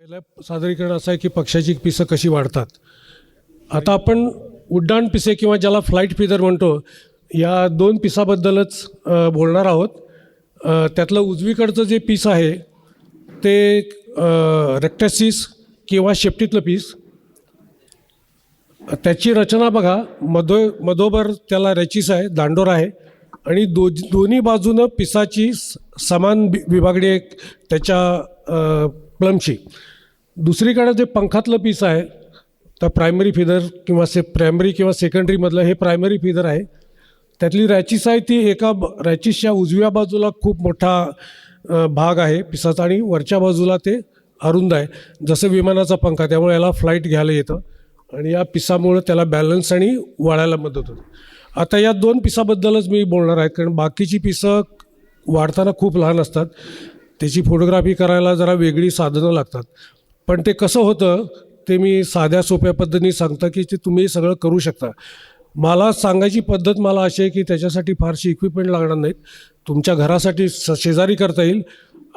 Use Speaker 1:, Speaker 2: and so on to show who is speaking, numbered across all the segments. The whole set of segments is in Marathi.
Speaker 1: पहिलं सादरीकरण असं आहे की पक्षाची पिसं कशी वाढतात. आता आपण उड्डाण पिसे किंवा ज्याला फ्लाईट फिदर म्हणतो या दोन पिसाबद्दलच बोलणार आहोत. त्यातलं उजवीकडचं जे पीस आहे ते रेक्टॅसिस किंवा शेपटीतलं पीस. त्याची रचना बघा मधो मधोबर त्याला रेचिस आहे दांडोर आहे. आणि दो दोन्ही बाजूनं पिसाची स- समान विभागणी एक त्याच्या प्लमची. दुसरीकडे जे पंखातलं पीस आहे तर प्रायमरी फिदर किंवा से प्रायमरी किंवा सेकंडरीमधलं हे प्रायमरी फिदर आहे. त्यातली रॅचिस आहे ती एका रॅचिसच्या उजव्या बाजूला खूप मोठा भाग आहे पिसाचा आणि वरच्या बाजूला ते अरुंद आहे. जसं विमानाचा पंखा त्यामुळे याला फ्लाईट घ्यायला येतं. आणि या पिसामुळं त्याला बॅलन्स आणि वळायला मदत होते. आता या दोन पिसाबद्दलच मी बोलणार आहे कारण बाकीची पिसं वाढताना खूप लहान असतात. त्याची फोटोग्राफी करायला जरा वेगळी साधनं लागतात. पण ते कसं होतं ते मी साध्या सोप्या पद्धतीने सांगता की ते तुम्ही सगळं करू शकता. मला सांगायची पद्धत मला अशी आहे की त्याच्यासाठी फारशी इक्विपमेंट लागणार नाहीत. तुमच्या घरासाठी स शेजारी करता येईल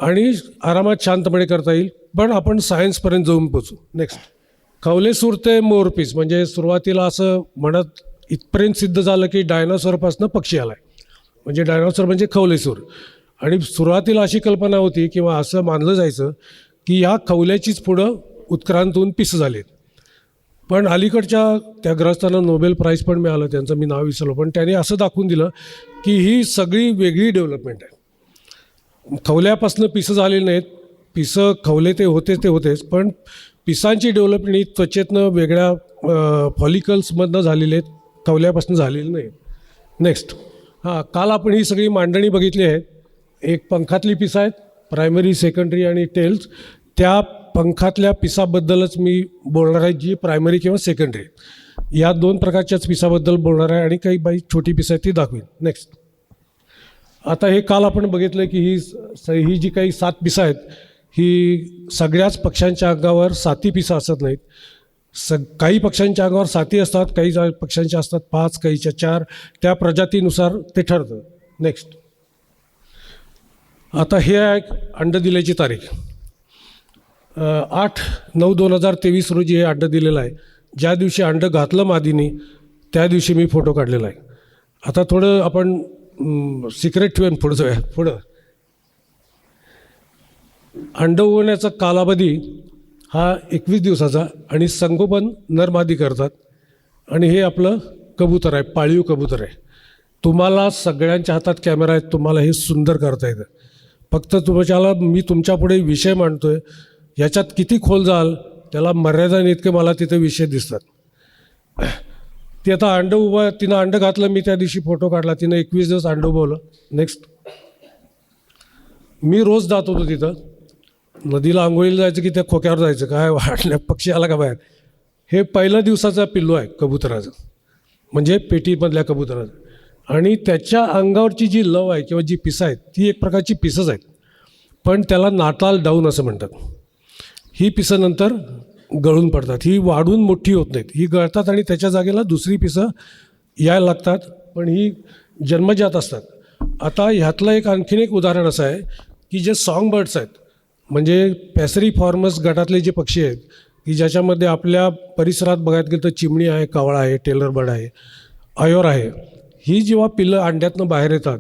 Speaker 1: आणि आरामात शांतपणे करता येईल. पण आपण सायन्सपर्यंत जाऊन पोचू. नेक्स्ट खवले सूर ते मोरपीस म्हणजे सुरुवातीला असं म्हणत इथपर्यंत सिद्ध झालं की डायनॉसॉरपासून पक्षी आला आहे म्हणजे डायनॉसॉर म्हणजे खवलेसूर. आणि सुरुवातीला अशी कल्पना होती किंवा असं मानलं जायचं की या खवल्याचीच पुढं उत्क्रांतून पिसं झालीत. पण अलीकडच्या त्या ग्रस्तांना नोबेल प्राईज पण मिळालं त्यांचं मी नाव विसरलो पण त्याने असं दाखवून दिलं की ही सगळी वेगळी डेव्हलपमेंट आहे. खवल्यापासून पिसं झालेली नाहीत पिसं खवले ते होतेच ते होतेच पण पिसांची डेव्हलपमेंट ही त्वचेतनं वेगळ्या फॉलिकल्समधनं झालेली आहेत खवल्यापासून झालेली नाही नेक्स्ट हां काल आपण ही सगळी मांडणी बघितली आहे. एक पंखातली पिसं आहेत प्रायमरी सेकंडरी आणि टेल्स त्या पंखातल्या पिसाबद्दलच मी बोलणार आहे जी प्रायमरी किंवा सेकंडरी या दोन प्रकारच्याच पिसाबद्दल बोलणार आहे आणि काही बाई छोटी पिसं आहेत ती दाखवीन. नेक्स्ट आता हे काल आपण बघितलं की ही स ही जी काही सात पिसं आहेत ही सगळ्याच पक्ष्यांच्या अंगावर साती पिसं असत नाहीत. सग काही पक्ष्यांच्या अंगावर साती असतात काही जा- पक्ष्यांच्या असतात पाच काहीच्या चार. त्या प्रजातीनुसार ते ठरतं. नेक्स्ट आता हे आहे अंडं दिल्याची तारीख. आठ नऊ दोन हजार तेवीस रोजी हे अंडं दिलेलं आहे. ज्या दिवशी अंडं घातलं मादीने त्या दिवशी मी फोटो काढलेला आहे. आता थोडं आपण सिक्रेट ठेवून पुढं जाऊया. पुढं. अंड उगवण्याचा कालावधी हा एकवीस दिवसाचा आणि संगोपन नरमादी करतात. आणि हे आपलं कबूतर आहे पाळीव कबूतर आहे. तुम्हाला सगळ्यांच्या हातात कॅमेरा आहे तुम्हाला हे सुंदर करता येतं. फक्त तुमच्याला मी तुमच्यापुढे विषय मांडतोय याच्यात किती खोल जाल त्याला मर्यादा इतके मला तिथे विषय दिसतात. ती आता अंडं उभं तिनं अंडं घातलं मी त्या दिवशी फोटो काढला तिनं एकवीस दिवस अंडं उभवलं. नेक्स्ट मी रोज जात होतो तिथं. नदीला आंघोळीला जायचं की त्या खोक्यावर जायचं काय वाटलं पक्षी आला का बाहेर? हे पहिल्या दिवसाचा पिल्लू आहे कबुतराचं. म्हणजे पेटीमधल्या कबुतराचं. आणि त्याच्या अंगावरची जी लव आहे किंवा जी पिसं आहेत ती एक प्रकारची पिसंच आहेत. पण त्याला नाताल डाऊन असं म्हणतात. ही पिसं नंतर गळून पडतात. ही वाढून मोठी होत नाहीत. ही गळतात आणि त्याच्या जागेला दुसरी पिसं यायला लागतात पण ही जन्मजात असतात. आता ह्यातलं एक आणखीन एक उदाहरण असं आहे की जे सॉन्ग बर्ड्स आहेत म्हणजे पॅसरी फॉर्मस गटातले जे पक्षी आहेत की ज्याच्यामध्ये आपल्या परिसरात बघायला गेलं तर चिमणी आहे कावळा आहे टेलर बर्ड आहे अयोर आहे. ही जेव्हा पिल्लं अंड्यातनं बाहेर येतात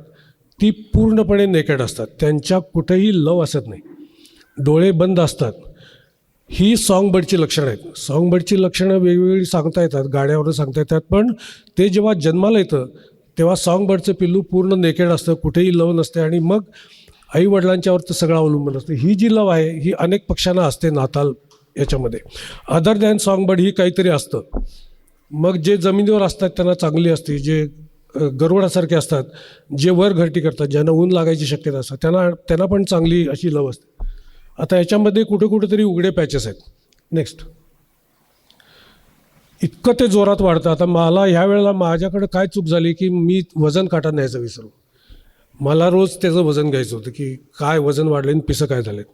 Speaker 1: ती पूर्णपणे नेकेड असतात. त्यांच्या कुठेही लव असत नाही. डोळे बंद असतात. ही सॉंगबर्डची लक्षणं आहेत. सॉंगबर्डची लक्षणं वेगवेगळी सांगता येतात गाण्यावर सांगता येतात पण ते जेव्हा जन्माला येतं तेव्हा सॉंगबर्डचं पिल्लू पूर्ण नेकेड असतं कुठेही लव नसते आणि मग आई वडिलांच्यावर तर सगळं अवलंबून असतं. ही जी लव आहे ही अनेक पक्ष्यांना असते नाताल याच्यामध्ये. अदर दॅन सॉंगबर्ड ही काहीतरी असतं. मग जे जमिनीवर असतात त्यांना चांगली असते. जे गरुडासारखे असतात जे वर घरटी करतात ज्यांना ऊन लागायची शक्यता असतात त्यांना त्यांना पण चांगली अशी लव असते. आता याच्यामध्ये कुठे कुठेतरी उघडे पॅचेस आहेत. नेक्स्ट इतकं ते जोरात वाढतं. आता मला ह्या वेळेला माझ्याकडे काय चूक झाली की मी वजन काटा न्यायचं विसरू मला रोज त्याचं वजन घ्यायचं होतं की काय वजन वाढलं आणि पिसं काय झालेत.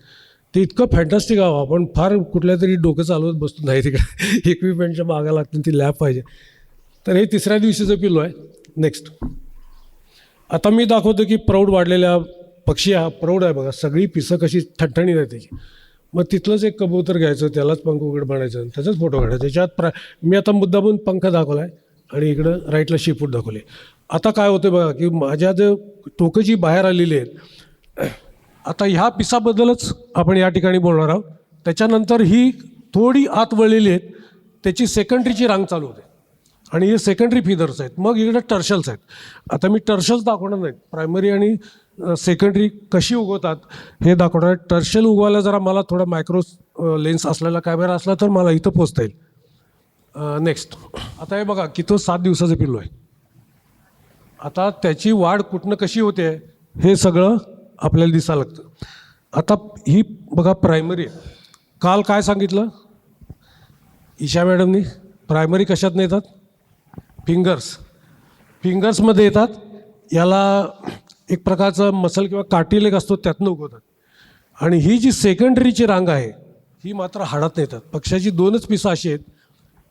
Speaker 1: ते इतकं फॅन्टॅस्टिक हवं आपण फार कुठल्या तरी डोकं चालवत बसतो. नाही तिकडे इक्विपमेंटच्या मागा लागतील ती लॅब पाहिजे. तर हे तिसऱ्या दिवशीचं पिलो आहे नेक्स्ट आता मी दाखवतो की प्रौढ वाढलेल्या पक्षी हा प्रौढ आहे बघा. सगळी पिसं कशी ठणठणीत आहे त्याची. मग तिथलंच एक कबूतर घ्यायचं त्यालाच पंख उघड बनायचं त्याचाच फोटो काढायचा. त्याच्यात प्रा मी आता मुद्दामून पंख दाखवला आहे आणि इकडं राईटला शिपूट दाखवले आता काय होतं बघा की माझ्या जे टोकं जी बाहेर आलेली आहेत आता ह्या पिसाबद्दलच आपण या ठिकाणी बोलणार आहोत. त्याच्यानंतर ही थोडी आत वळलेली आहेत. त्याची सेकंडरीची रांग चालू होते. आणि हे सेकंडरी फिदर्स आहेत. मग इकडे टर्शल्स आहेत. आता मी टर्शल्स दाखवणार नाहीत. प्रायमरी आणि सेकंडरी कशी उगवतात हे दाखवणार टर्शल उगवायला जरा मला थोडा मायक्रो लेन्स असलेला कॅमेरा असला तर मला इथं पोचता येईल. नेक्स्ट आता हे बघा की तो सात दिवसाचं पिल्लू आहे. आता त्याची वाढ कुठनं कशी होते हे सगळं आपल्याला दिसायला लागतं. आता ही बघा प्रायमरी आहे. काल काय सांगितलं? ईशा मॅडमनी? प्रायमरी कशात नेतात फिंगर्स फिंगर्समध्ये येतात. याला एक प्रकारचं मसल किंवा काटीलेक असतो त्यातनं उगवतात. आणि ही जी सेकंडरीची रांग आहे ही मात्र हाडात येतात. पक्षाची दोनच पिसं अशी आहेत.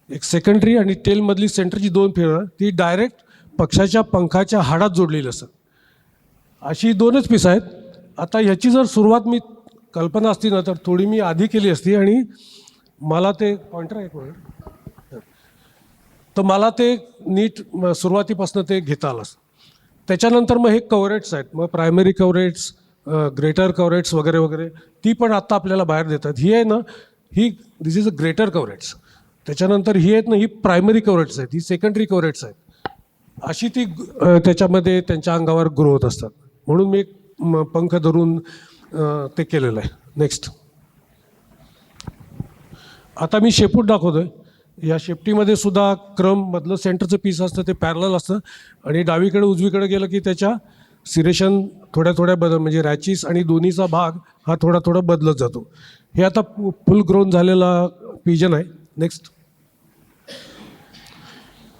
Speaker 1: एक सेकंडरी आणि टेलमधली सेंटरची दोन फिरं ती डायरेक्ट पक्षाच्या पंखाच्या हाडात जोडलेली असतात. अशी दोनच पिसं आहेत. आता ह्याची जर सुरुवात मी कल्पना असती ना तर थोडी मी आधी केली असती आणि मला ते पॉइंटर आहे तर मला ते नीट सुरुवातीपासून ते घेता आलं. त्याच्यानंतर मग हे कव्हरेट्स आहेत. मग प्रायमरी कव्हरेट्स ग्रेटर कव्हरेट्स वगैरे वगैरे ती पण आत्ता आपल्याला बाहेर देतात. ही आहे ना ही दिस इज अ ग्रेटर कवरेट्स त्याच्यानंतर ही आहेत ना ही प्रायमरी कव्हरेट्स आहेत. ही सेकंडरी कव्हरेट्स आहेत. अशी ती त्याच्यामध्ये त्यांच्या अंगावर ग्रो होत असतात. म्हणून मी एक म, पंख धरून ते केलेलं आहे. नेक्स्ट आता मी शेपूट दाखवतोय. या शेपटीमध्ये सुद्धा क्रम मधलं सेंटरचं पीस असतं ते पॅरल असतं. आणि डावीकडे उजवीकडे गेलं की त्याच्या सिरेशन थोड्या थोड्या बदल म्हणजे रॅचीस आणि दोन्हीचा भाग हा थोडा थोडा बदलत जातो. हे आता फुल ग्रोन झालेला पिजन आहे. नेक्स्ट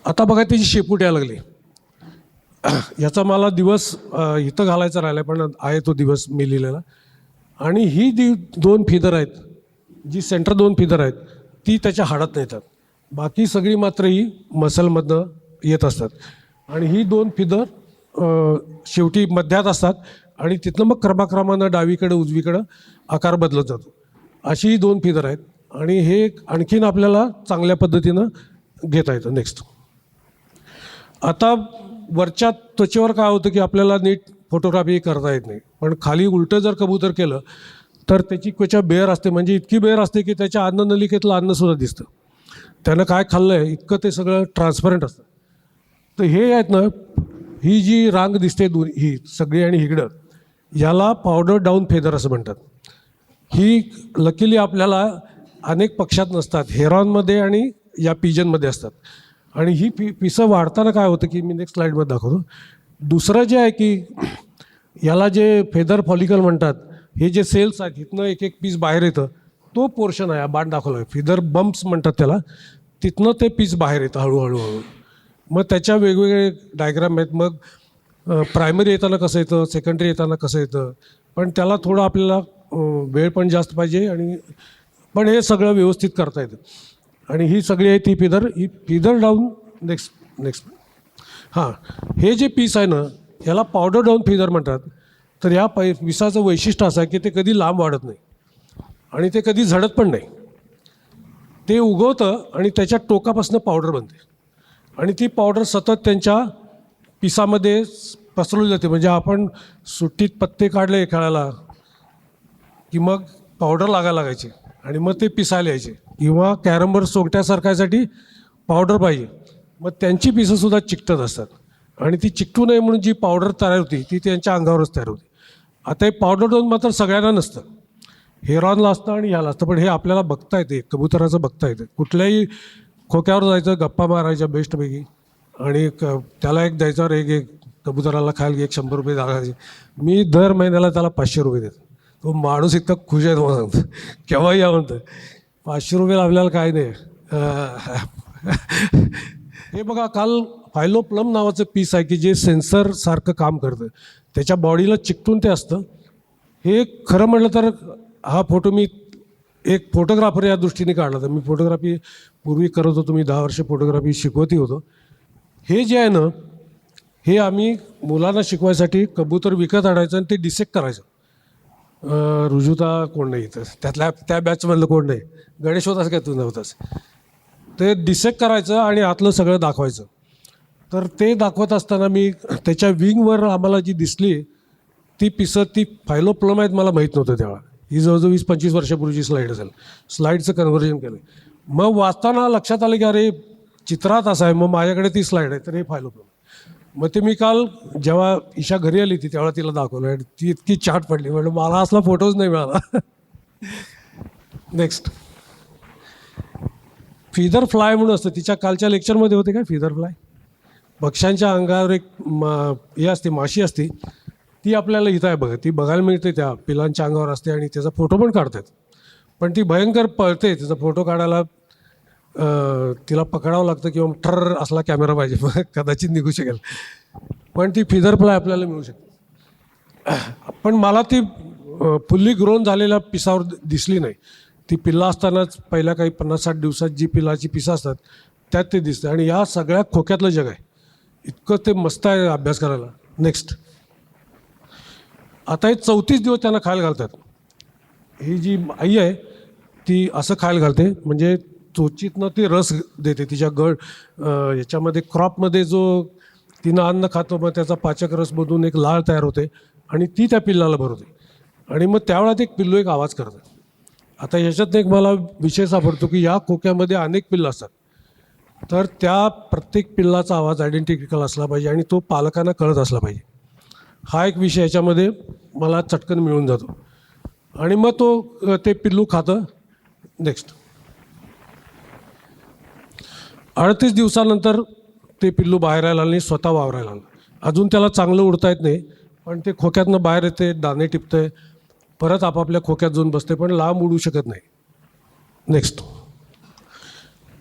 Speaker 1: आता बघा त्याची शेपूट यायला लागली. याचा मला दिवस इथं घालायचा राहिला पण आहे तो दिवस मी लिहिलेला. आणि ही जी दोन फिदर आहेत जी सेंटर दोन फिदर आहेत ती त्याच्या हाडात येतात. बाकी सगळी मात्र ही मसलमधनं येत असतात. आणि ही दोन फिदर शेवटी मध्यात असतात आणि तिथनं मग क्रमाक्रमानं डावीकडं उजवीकडं आकार बदलत जातो. अशी ही दोन फिदर आहेत आणि हे एक आणखीन आपल्याला चांगल्या पद्धतीनं घेता येतं नेक्स्ट आता वरच्या त्वचेवर काय होतं की आपल्याला नीट फोटोग्राफी करता येत नाही. पण खाली उलटं जर कबूतर केलं तर त्याची त्वचा बेअर असते. म्हणजे इतकी बेअर असते की त्याच्या अन्न नलिकेतलं अन्नसुद्धा दिसतं. त्यानं काय खाल्लं आहे इतकं ते सगळं ट्रान्सपरंट असतं. तर हे आहेत ना ही जी रांग दिसते दोन ही सगळी आणि हिकडं याला पावडर डाऊन फेदर असं म्हणतात. ही लकीली आपल्याला अनेक पक्षात नसतात हेरॉनमध्ये आणि या पिजनमध्ये असतात. आणि ही पि पिसं वाढताना काय होतं की मी नेक्स्ट स्लाईडमध्ये दाखवतो. दुसरं जे आहे की याला जे फेदर फॉलिकल म्हणतात हे जे सेल्स आहेत इथनं एक एक पीस बाहेर येतं. तो पोर्शन आहे हा बाण दाखवला आहे. फिदर बम्प्स म्हणतात त्याला. तिथनं ते पीस बाहेर येतं हळूहळू हळू मग त्याच्या वेगवेगळे डायग्राम आहेत. मग प्रायमरी येताना कसं येतं सेकंडरी येताना कसं येतं? पण त्याला थोडं आपल्याला वेळ पण जास्त पाहिजे आणि पण हे सगळं व्यवस्थित करता येतं. आणि ही सगळी आहे ती फिदर ही फिदर डाऊन नेक्स्ट नेक्स्ट हां हे जे पीस आहे ना याला पावडर डाऊन फिदर म्हणतात. तर या पै विसाचं वैशिष्ट्य असं आहे की ते कधी लांब वाढत नाही. आणि ते कधी झडत पण नाही. ते उगवतं आणि त्याच्या टोकापासून पावडर बनते. आणि ती पावडर सतत त्यांच्या पिसामध्ये पसरवली जाते. म्हणजे आपण सुट्टीत पत्ते काढले खेळायला की मग पावडर लागायला लागायचे आणि मग ते पिसायला यायचे. किंवा कॅरमवर सोंगट्या सरकायसाठी पावडर पाहिजे. मग त्यांची पिसंसुद्धा चिकटत असतात. आणि ती चिकटू नये म्हणून जी पावडर तयार होती ती त्यांच्या अंगावरच तयार होती. आता हे पावडर दोन मात्र सगळ्यांना नसतं. हेरॉनला असतं आणि ह्याला असतं पण हे आपल्याला बघता येते कबुतराचं बघता येतं. कुठल्याही खोक्यावर जायचं गप्पा मारायच्या बेस्टपैकी. आणि क त्याला एक द्यायचा एक एक कबुतराला खायला एक शंभर रुपये दाखवायचे मी दर महिन्याला त्याला पाचशे रुपये देतो. तो माणूस इतका खुश आहे तुम्हाला सांगतो. केव्हाही या म्हणतं पाचशे रुपये आपल्याला काय नाही. हे बघा काल फायलोप्लम नावाचं पीस आहे की जे सेन्सरसारखं काम करतं. त्याच्या बॉडीला चिकटून ते असतं. हे खरं म्हटलं तर हा फोटो मी एक फोटोग्राफर या दृष्टीने काढला तर मी फोटोग्राफी पूर्वी करत होतो. मी दहा वर्ष फोटोग्राफी शिकवती होतो. हे जे आहे ना हे आम्ही मुलांना शिकवायसाठी कबूतर विकत आणायचं आणि ते डिसेक्ट करायचं. रुजुता कोण नाही इथं. त्यातल्या त्या बॅचमधलं कोण नाही. गणेश होतास काय तू नव्हतास? ते डिसेक्ट करायचं आणि आतलं सगळं दाखवायचं. तर ते दाखवत असताना मी त्याच्या विंगवर आम्हाला जी दिसली ती पिसं ती फायलोप्लम आहेत मला माहीत नव्हतं तेव्हा. ही जवळजवळ वीस पंचवीस वर्षापूर्वीची स्लाईड असेल. स्लाईडचं कन्व्हर्जन केलं मग वाचताना लक्षात आलं की अरे चित्रात असं आहे मग माझ्याकडे ती स्लाईड आहे तर हे फायलोप्लम मग ते मी काल जेव्हा ईशा घरी आली ती तेव्हा तिला दाखवलं आणि ती इतकी चाट पडली. म्हणजे मला असला फोटोज नाही मिळाला. नेक्स्ट फिदर फ्लाय म्हणून असतं. तिच्या कालच्या लेक्चरमध्ये होते काय फिदर फ्लाय पक्ष्यांच्या अंगावर एक मा हे असते माशी असते. ती आपल्याला इथं आहे बघा ती बघायला मिळते त्या पिलांच्या अंगावर असते आणि त्याचा फोटो पण काढतात. पण ती भयंकर पळते त्याचा फोटो काढायला तिला पकडावं लागतं किंवा ठर असला कॅमेरा पाहिजे मग कदाचित निघू शकेल. पण ती फिदर फ्लाय आपल्याला मिळू शकते. पण मला ती फुल्ली ग्रोन झालेल्या पिसावर दिसली नाही. ती पिल्ला असतानाच पहिल्या काही पन्नास साठ दिवसात जी पिल्लाची पिसं असतात त्यात ते दिसतं. आणि या सगळ्या खोक्यातलं जग आहे. इतकं ते मस्त आहे अभ्यास करायला. नेक्स्ट आता हे चौतीस दिवस त्यांना खायला घालतात. ही जी आई आहे ती असं खायला घालते म्हणजे चोचीतनं ती रस देते तिच्या गड याच्यामध्ये क्रॉपमध्ये जो तिनं अन्न खातो मग त्याचा पाचक रसमधून एक लाळ तयार होते आणि ती त्या पिल्लाला भरवते आणि मग त्यावेळात एक पिल्लू एक आवाज करतात आता याच्यातनं एक मला विषय सापडतो की या खोक्यामध्ये अनेक पिल्लं असतात. तर त्या प्रत्येक पिल्लाचा आवाज आयडेंटिफिकल असला पाहिजे आणि तो पालकांना कळत असला पाहिजे. हा एक विषय याच्यामध्ये मला चटकन मिळून जातो. आणि मग तो ते पिल्लू खातं. नेक्स्ट अडतीस दिवसानंतर ते पिल्लू बाहेर यायला आणि स्वतः वावरायला लागलं. अजून त्याला चांगलं उडता येत नाही पण ते खोक्यातनं बाहेर येते दाणे टिपते परत आपापल्या खोक्यात जाऊन बसते पण लांब उडू शकत नाही. नेक्स्ट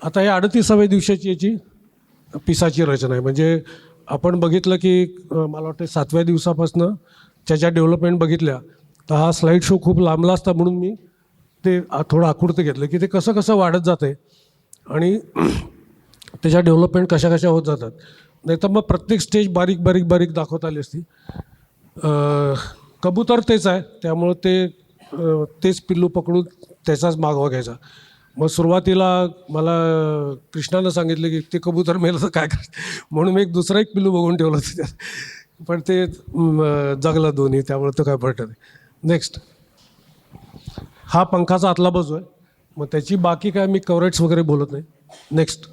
Speaker 1: आता या अडतीसाव्या दिवसाची याची पिसाची रचना आहे. म्हणजे आपण बघितलं की मला वाटतं सातव्या दिवसापासनं त्याच्या डेव्हलपमेंट बघितल्या तर हा स्लाईड शो खूप लांबला असता म्हणून मी ते थोडं आकृती घेतलं की ते कसं कसं वाढत जाते आणि त्याच्या डेव्हलपमेंट कशा कशा होत जातात. नाही तर मग प्रत्येक स्टेज बारीक बारीक बारीक दाखवता आली असती. कबूतर तेच आहे त्यामुळं ते तेच पिल्लू पकडून त्याचाच मागवा घ्यायचा. मग सुरुवातीला मला कृष्णानं सांगितलं की ते कबूतर मेलं तर काय करायचं म्हणून मी एक दुसरा एक पिल्लू बघून ठेवलं होतं त्यात. पण ते जगलं दोन्ही त्यामुळे तो काय पडत नेक्स्ट हा पंखाचा आतला बाजू आहे. मग त्याची बाकी काय मी कवरेट्स वगैरे बोलत नाही. नेक्स्ट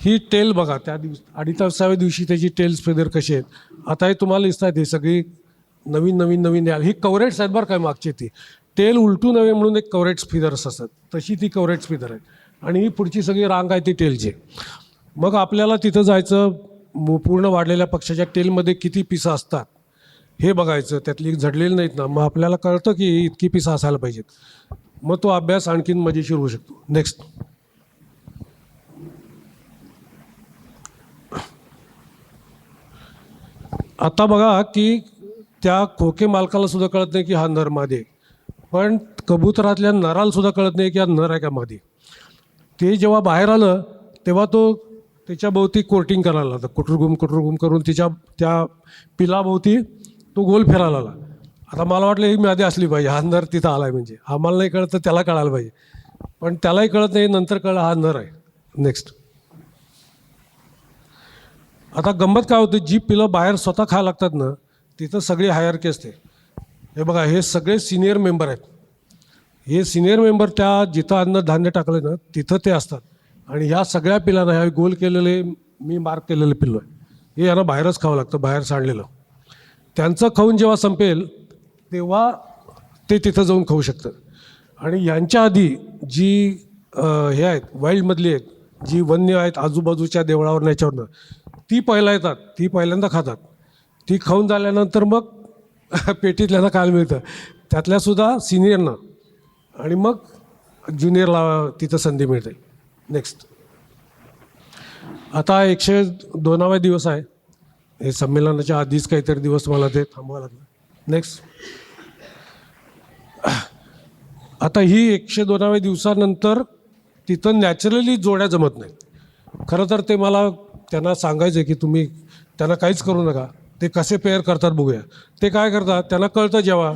Speaker 1: ही टेल बघा त्या दिवस अडीतासाव्या दिवशी त्याची टेल्स फेदर कशी आहेत. आता हे तुम्हाला दिसत आहेत हे सगळी नवीन नवीन नवीन याल ही कवरेट्स आहेत बरं काय मागची ती. तेल उलटू नये म्हणून एक कवरेट्स फिदर्स असतात. तशी ती कवरेट्स फिदर आहे आणि ही पुढची सगळी रांग आहे ती टेलची मग आपल्याला तिथं जायचं पूर्ण वाढलेल्या पक्षाच्या टेलमध्ये किती पिसं असतात हे बघायचं. त्यातली झडलेली नाहीत ना. मग आपल्याला कळतं की इतकी पिसं असायला पाहिजेत. मग तो अभ्यास आणखीन मजेशीर होऊ शकतो. नेक्स्ट आता बघा की त्या खोके मालकाला सुद्धा कळत नाही की हा नर मादी आहे. पण कबुतरातल्या नराला सुद्धा कळत नाही की हा नर आहे का मादी ते जेव्हा बाहेर आलं तेव्हा तो त्याच्या भोवती कोर्टिंग करायला लागला. कुटुरगुम कुटुरगुम करून तिच्या त्या पिलाभोवती तो गोल फिरायला लागला. आता मला वाटलं ही मादी असली पाहिजे. हा नर तिथं आला आहे म्हणजे. आम्हाला नाही कळत तर त्याला कळायला पाहिजे. पण त्यालाही कळत नाही नंतर कळलं हा नर आहे. नेक्स्ट आता गंमत काय होते? जी पिलं बाहेर स्वतः खायला लागतात ना तिथं सगळी हायरकी असते. हे बघा हे सगळे सिनियर मेंबर आहेत. हे सिनियर मेंबर त्या जिथं अन्न धान्य टाकलं ना तिथं ते असतात. आणि ह्या सगळ्या पिलांना ह्या गोल केलेले मी मार्क केलेले पिल्लो आहे हे यांना बाहेरच खावं लागतं बाहेर सांडलेलं. त्यांचं खाऊन जेव्हा संपेल तेव्हा ते तिथं जाऊन खाऊ शकतं. आणि यांच्या आधी जी हे आहेत वाईल्डमधली आहेत जी वन्य आहेत आजूबाजूच्या देवळावर याच्यावरनं ती पहिला येतात ती पहिल्यांदा खातात. ती खाऊन झाल्यानंतर मग पेटीतल्यांना काल मिळतं. त्यातल्यासुद्धा सिनियरना आणि मग ज्युनियरला तिथं संधी मिळते. नेक्स्ट आता एकशे दोनावा दिवस आहे. हे संमेलनाच्या आधीच काहीतरी दिवस मला ते थांबवा लागलं. नेक्स्ट आता ही एकशे दोनाव्या दिवसानंतर तिथं नॅचरली जोड्या जमत नाहीत. खरं तर ते मला त्यांना सांगायचं आहे की तुम्ही त्यांना काहीच करू नका. ते कसे पेअर करतात बघूया. ते काय करतात त्यांना कळतं जेव्हा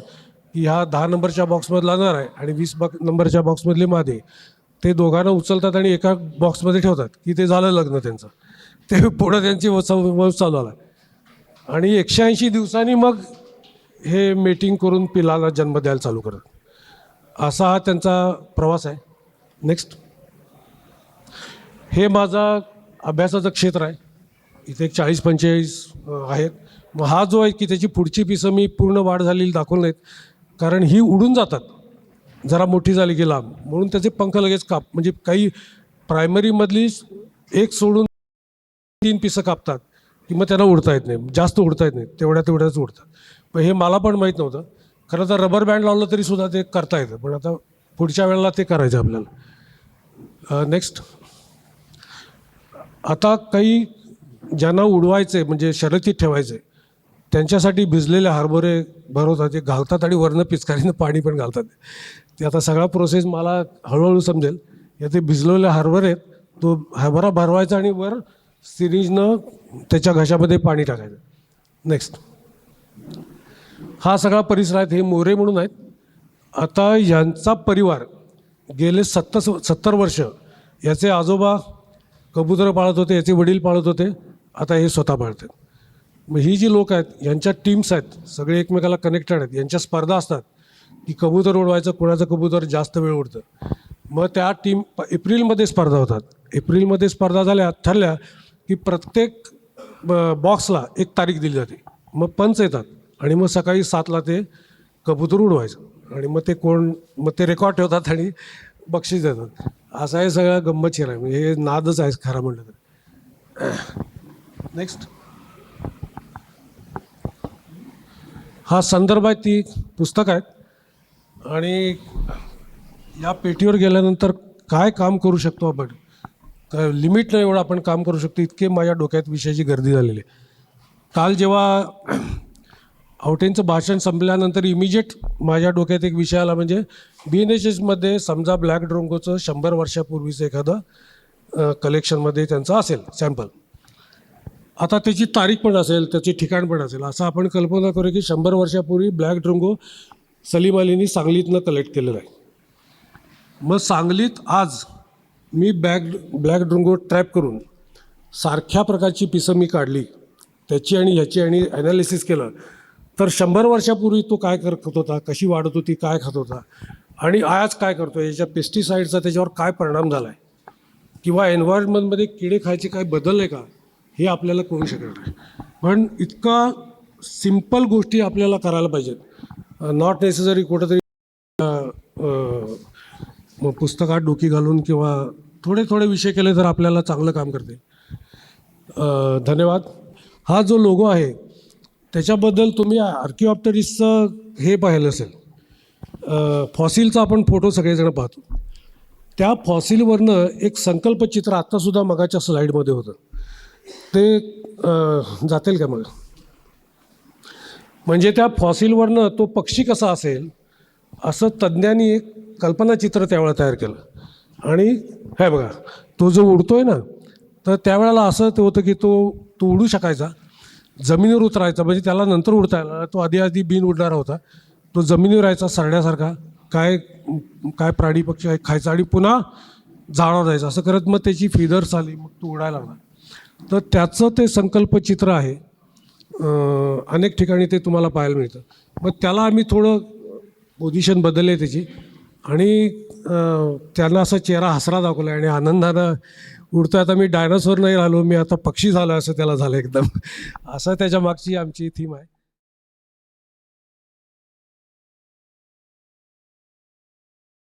Speaker 1: की ह्या दहा नंबरच्या बॉक्समधला लागणार आहे आणि वीस बॉक नंबरच्या बॉक्समधली मादे ते दोघांना उचलतात आणि एका बॉक्समध्ये ठेवतात की ते झालं लग्न त्यांचं. ते पुढं त्यांची वस वस चालू आला आणि एकशे ऐंशी दिवसांनी मग हे मीटिंग करून पिलाला जन्म द्यायला चालू करतात. असा हा त्यांचा प्रवास आहे. नेक्स्ट हे माझा अभ्यासाचं क्षेत्र आहे. इथे एक चाळीस पंचेचाळीस आहेत. मग हा जो आहे की त्याची पुढची पिसं मी पूर्ण वाढ झालेली दाखवून नाहीत कारण ही उडून जातात. जरा मोठी झाली की लांब. म्हणून त्याचे पंख लगेच काप म्हणजे काही प्रायमरीमधली एक सोडून तीन पिसं कापतात की मग त्यांना उडता येत नाही. जास्त उडता येत नाही. तेवढ्या तेवढ्याच उडतात. पण हे मला पण माहीत नव्हतं. खरं तर रबर बँड लावलं तरी सुद्धा ते करता येतं. पण आता पुढच्या वेळेला ते करायचं आपल्याला. नेक्स्ट आता काही ज्यांना उडवायचे म्हणजे शर्यतीत ठेवायचे त्यांच्यासाठी भिजलेले हरभरे भरवतात ते घालतात आणि वरनं पिचकारीनं पाणी पण घालतात. ते आता सगळा प्रोसेस मला हळूहळू समजेल. या ते भिजलेले हरभरे आहेत तो हरभरा भरवायचा आणि वर सिरीजनं त्याच्या घशामध्ये पाणी टाकायचं. नेक्स्ट हा सगळा परिसर आहेत हे मोरे म्हणून आहेत. आता यांचा परिवार गेले सत्तर सत्तर वर्ष याचे आजोबा कबूतर पाळत होते याचे वडील पाळत होते आता हे स्वतः पाळतात. मग ही जी लोक आहेत यांच्या टीम्स आहेत सगळे एकमेकाला कनेक्टेड आहेत यांच्या स्पर्धा असतात की कबूतर उडवायचं कोणाचं कबूतर जास्त वेळ उडतं. मग त्या टीम एप्रिलमध्ये स्पर्धा होतात. एप्रिलमध्ये स्पर्धा झाल्या ठरल्या की प्रत्येक ब- बॉक्सला एक तारीख दिली जाते. मग पंच येतात आणि मग सकाळी सातला ते कबूतर उडवायचं. आणि मग ते कोण मग ते रेकॉर्ड ठेवतात आणि बक्षीस देतात. असा हे सगळं गंमतशीर आहे. म्हणजे हे नादच आहे खरं म्हटलं तर. नेक्स्ट हा संदर्भ आहे ती पुस्तक आहेत. आणि या पेटीवर गेल्यानंतर काय काम करू शकतो आपण? काय लिमिट नाही एवढं आपण काम करू शकतो. इतके माझ्या डोक्यात विषयाची गर्दी झालेली आहे. काल जेव्हा आवटेंचं भाषण संपल्यानंतर इमिजिएट माझ्या डोक्यात एक विषय आला म्हणजे बी एन एच एसमध्ये समजा ब्लॅक ड्रोंगोचं शंभर वर्षापूर्वीचं एखादं कलेक्शनमध्ये त्यांचं असेल सॅम्पल आता त्याची तारीख पण असेल त्याचे ठिकाण पण असेल असं आपण कल्पना करू की शंभर वर्षापूर्वी ब्लॅक ड्रोंगो सलीम अलीनी सांगलीतनं कलेक्ट केलेलं आहे. मग सांगलीत आज मी बॅग ब्लॅक ड्रोंगो ट्रॅप करून सारख्या प्रकारची पिसं मी काढली त्याची आणि ह्याची आणि ॲनालिसिस केलं तर शंभर वर्षापूर्वी तो काय करत होता कशी वाढत होती काय खात होता आणि आज काय करतो याच्या पेस्टिसाईडचा त्याच्यावर काय परिणाम झाला आहे किंवा एन्व्हायरमेंटमध्ये किडे खायचे काय बदलले का हे आपल्याला कळू शकणार नाही. पण इतका सिंपल गोष्टी आपल्याला करायला पाहिजेत. नॉट नेसेसरी कुठंतरी मग पुस्तकात डोकी घालून किंवा थोडे थोडे विषय केले तर आपल्याला चांगलं काम करते. धन्यवाद. हा जो लोगो आहे त्याच्याबद्दल तुम्ही आर्किओप्टरिसचं हे पाहिलं असेल. फॉसिलचा आपण फोटो सगळेजण पाहतो. त्या फॉसिलवरनं एक संकल्पचित्र आत्तासुद्धा मगाच्या स्लाईडमध्ये होतं. ते जातील का मग? म्हणजे त्या फॉसिलवरनं तो पक्षी कसा असेल असं तज्ज्ञांनी एक कल्पनाचित्र त्यावेळेला तयार केलं. आणि हे बघा तो जो उडतोय ना तर त्यावेळेला असं ते होतं की तो तो उडू शकायचा. जमिनीवर उतरायचा म्हणजे त्याला नंतर उडता यायला तो आधी आधी बिन उडणारा होता. तो जमिनीवर राहायचा सरण्यासारखा. काय काय प्राणी पक्षी आहे खायचा. आणि पुन्हा जाळा जायचं. असं करत मग त्याची फिदर्स आली मग तो उडायला लागला. तर त्याचं ते संकल्पचित्र आहे. अनेक ठिकाणी ते तुम्हाला पाहायला मिळतं. मग त्याला आम्ही थोडं पोझिशन बदलले त्याची. आणि त्यांना असा चेहरा हसरा दाखवला आणि आनंदानं उडतो आता मी डायनासोर नाही राहिलो मी आता पक्षी झालो असं त्याला झालं एकदम. असं त्याच्या मागची आमची थीम आहे.